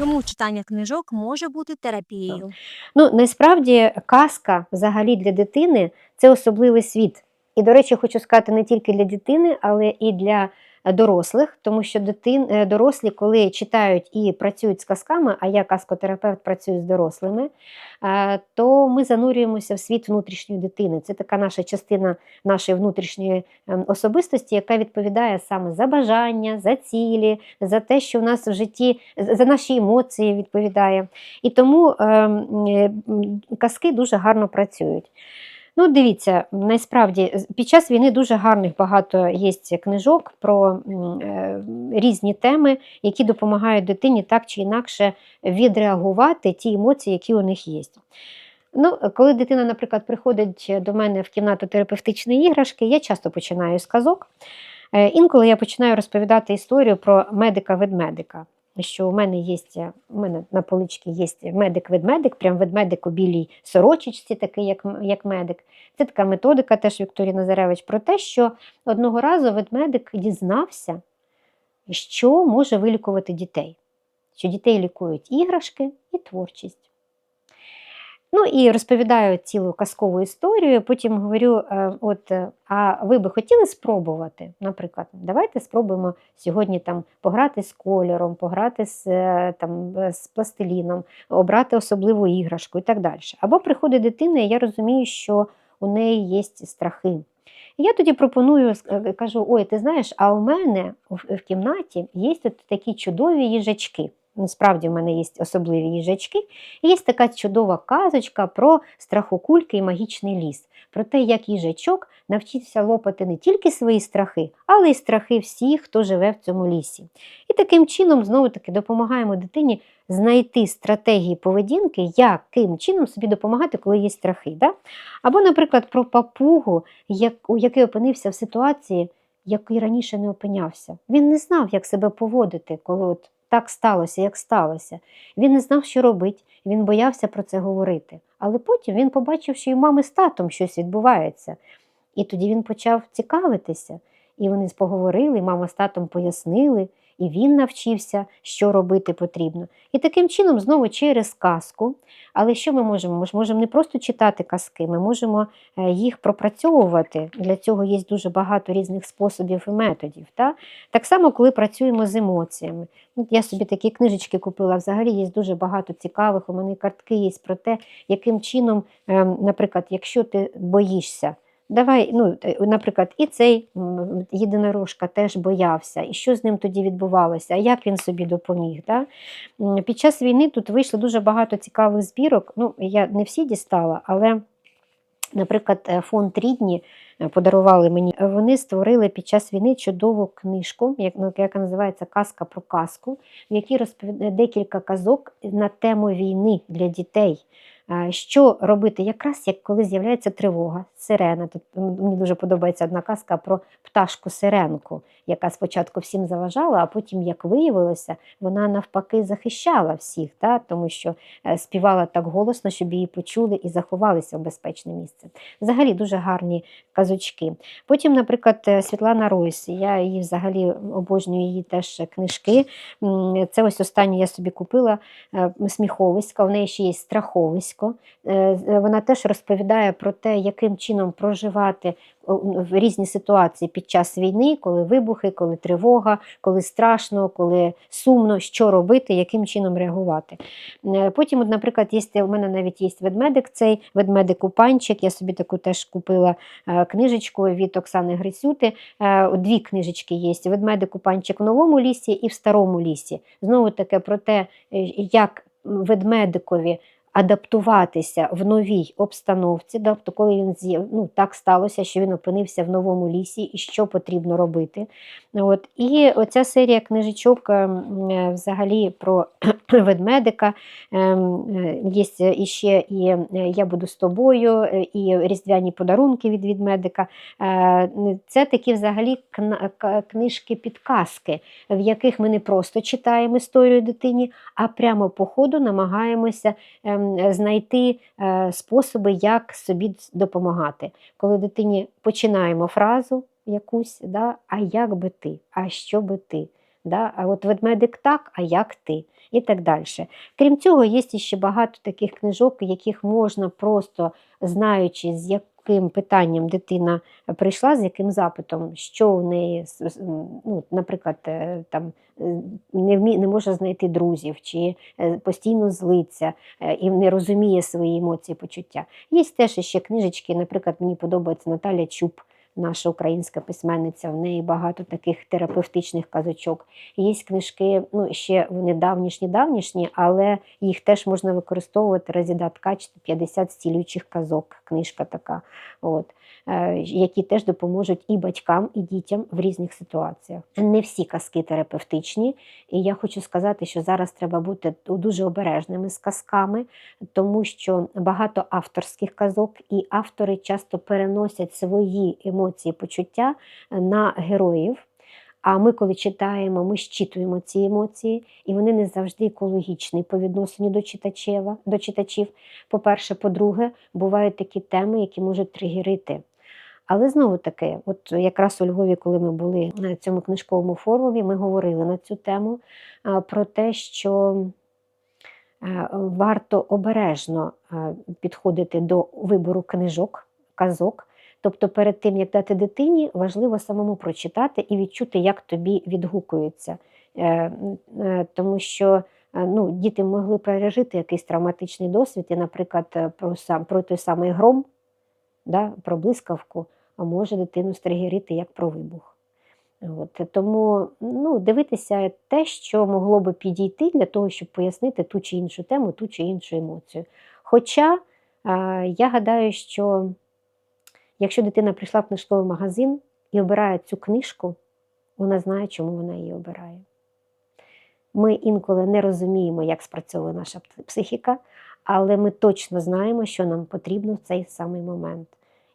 Чому читання книжок може бути терапією? Ну, насправді казка взагалі для дитини це особливий світ. І, до речі, хочу сказати не тільки для дитини, але і для дорослих, тому що дитин, е, дорослі, коли читають і працюють з казками, а я казкотерапевт працюю з дорослими, е, то ми занурюємося в світ внутрішньої дитини. Це така наша частина нашої внутрішньої особистості, яка відповідає саме за бажання, за цілі, за те, що в нас в житті, за наші емоції відповідає. І тому ем, е, казки дуже гарно працюють. Ну, дивіться, насправді під час війни дуже гарних багато є книжок про е, різні теми, які допомагають дитині так чи інакше відреагувати ті емоції, які у них є. Ну, коли дитина, наприклад, приходить до мене в кімнату терапевтичної іграшки, я часто починаю з казок. Е, Інколи я починаю розповідати історію про медика-ведмедика. Що у мене є, у мене на поличці є медик-ведмедик, прям ведмедик у білій сорочечці, такий як, як медик. Це така методика теж Вікторії Назаревич про те, що одного разу ведмедик дізнався, що може вилікувати дітей. Що дітей лікують іграшки і творчість. Ну і розповідаю цілу казкову історію. Потім говорю: е, от, е, а ви би хотіли спробувати? Наприклад, давайте спробуємо сьогодні там пограти з кольором, пограти з, е, там, е, з пластиліном, обрати особливу іграшку і так далі. Або приходить дитина, і я розумію, що у неї є страхи. Я тоді пропоную, е, кажу: ой, ти знаєш, а у мене в, кімнаті є такі чудові їжачки. Насправді в мене є особливі їжачки. Є така чудова казочка про страхокульки і магічний ліс, про те, як їжачок навчився лопати не тільки свої страхи, але й страхи всіх, хто живе в цьому лісі. І таким чином, знову таки, допомагаємо дитині знайти стратегії поведінки, яким чином собі допомагати, коли є страхи. Да? Або, наприклад, про папугу, який опинився в ситуації, який раніше не опинявся. Він не знав, як себе поводити, коли от так сталося, як сталося. Він не знав, що робити, він боявся про це говорити. Але потім він побачив, що і мами з татом щось відбувається. І тоді він почав цікавитися. І вони поговорили, мама з татом пояснили, і він навчився, що робити потрібно. І таким чином, знову через казку. Але що ми можемо? Ми ж можемо не просто читати казки, ми можемо е, їх пропрацьовувати. Для цього є дуже багато різних способів і методів. Та? Так само, коли працюємо з емоціями. Я собі такі книжечки купила. Взагалі є дуже багато цікавих. У мене картки є про те, яким чином, ем, наприклад, якщо ти боїшся. Давай, ну, е, наприклад, і цей єдинорожка теж боявся, і що з ним тоді відбувалося, як він собі допоміг. Да? Під час війни тут вийшло дуже багато цікавих збірок. Ну, я не всі дістала, але, наприклад, е, фонд Рідні е, подарували мені. Вони створили під час війни чудову книжку, ну, яка називається Казка про казку, в якій розповідає декілька казок на тему війни для дітей. Е, Що робити якраз як коли з'являється тривога, сирена. Тут мені дуже подобається одна казка про пташку сиренку, яка спочатку всім заважала, а потім, як виявилося, вона навпаки захищала всіх, та? тому що е, співала так голосно, щоб її почули і заховалися в безпечне місце. Взагалі дуже гарні казочки. Потім, наприклад, е, Світлана Ройс, я її взагалі обожнюю її теж книжки. Це ось останню я собі купила сміховиська, в неї ще є страховисько. Е, Вона теж розповідає про те, яким чином проживати в різні ситуації під час війни, коли вибухи, коли тривога, коли страшно, коли сумно, що робити, яким чином реагувати. Е, Потім, от, наприклад, є, у мене навіть є ведмедик, цей ведмедик-упанчик. Я собі таку теж купила е, книжечку від Оксани Грисюти. Е, Дві книжечки є: ведмедик-упанчик в новому лісі і в старому лісі. Знову таке про те, е, як ведмедикові адаптуватися в новій обстановці, тобто, коли він з'яв, ну, так сталося, що він опинився в новому лісі і що потрібно робити. От. І оця серія книжечок ем, е, взагалі про ведмедика. ем, е, Є іще і е, Я буду з тобою, і різдвяні подарунки від ведмедика. Це такі взагалі книжки-підказки, в яких ми не просто читаємо історію дитині, а прямо по ходу намагаємося ем, знайти е, способи, як собі допомагати. Коли дитині починаємо фразу якусь, да, а як би ти, а що би ти? Да? А от ведмедик так, а як ти? І так далі. Крім цього, є ще багато таких книжок, яких можна просто знаючи, з яким питанням дитина прийшла, з яким запитом, що в неї, ну, наприклад, е, там е, не, вмі, не може знайти друзів, чи е, постійно злиться і не розуміє свої емоції, почуття. Є теж ще книжечки, наприклад, мені подобається Наталя Чуб. Наша українська письменниця, в неї багато таких терапевтичних казочок. Є книжки, ну ще вони давнішні, давнішні, але їх теж можна використовувати. Резіда Ткач 50 стілюючих казок, книжка така, от, е, які теж допоможуть і батькам, і дітям в різних ситуаціях. Не всі казки терапевтичні, і я хочу сказати, що зараз треба бути дуже обережними з казками, тому що багато авторських казок, і автори часто переносять свої емоції, почуття на героїв. А ми, коли читаємо, ми щитуємо ці емоції, і вони не завжди екологічні по відношенню до читачева, до читачів. По-перше, по-друге, бувають такі теми, які можуть тригерити. Але знову таки, от якраз у Львові, коли ми були на цьому книжковому форумі, ми говорили на цю тему про те, що е, варто обережно е, підходити до вибору книжок, казок. Тобто, перед тим, як дати дитині, важливо самому прочитати і відчути, як тобі відгукується. Е, е, Тому що е, ну, діти могли пережити якийсь травматичний досвід, і, наприклад, про, сам, про той самий гром, да, про блискавку, а може дитину стригерити як про вибух. От, тому ну, дивитися те, що могло би підійти для того, щоб пояснити ту чи іншу тему, ту чи іншу емоцію. Хоча я гадаю, що якщо дитина прийшла в книжковий магазин і обирає цю книжку, вона знає, чому вона її обирає. Ми інколи не розуміємо, як спрацьовує наша психіка, але ми точно знаємо, що нам потрібно в цей самий момент.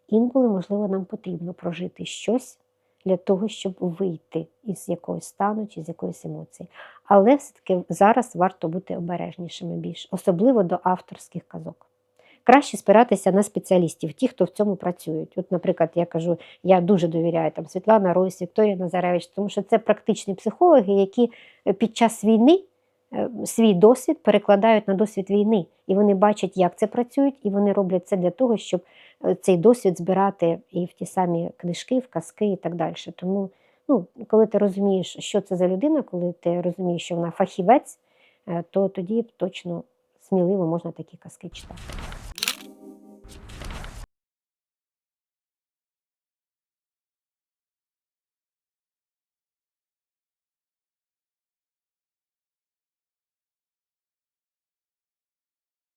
Інколи, можливо, нам потрібно прожити щось для того, щоб вийти із якогось стану чи з якоїсь емоції. Але все-таки зараз варто бути обережнішими більш, особливо до авторських казок. Краще спиратися на спеціалістів, ті, хто в цьому працюють. От, наприклад, я кажу, я дуже довіряю там Світлана Ройс, Вікторія Назаревич, тому що це практичні психологи, які е, під час війни е, свій досвід перекладають на досвід війни. І вони бачать, як це працюють, і вони роблять це для того, щоб е, цей досвід збирати і в ті самі книжки, в казки і так далі. Тому, ну, коли ти розумієш, що це за людина, коли ти розумієш, що вона фахівець, то тоді точно сміливо можна такі казки читати.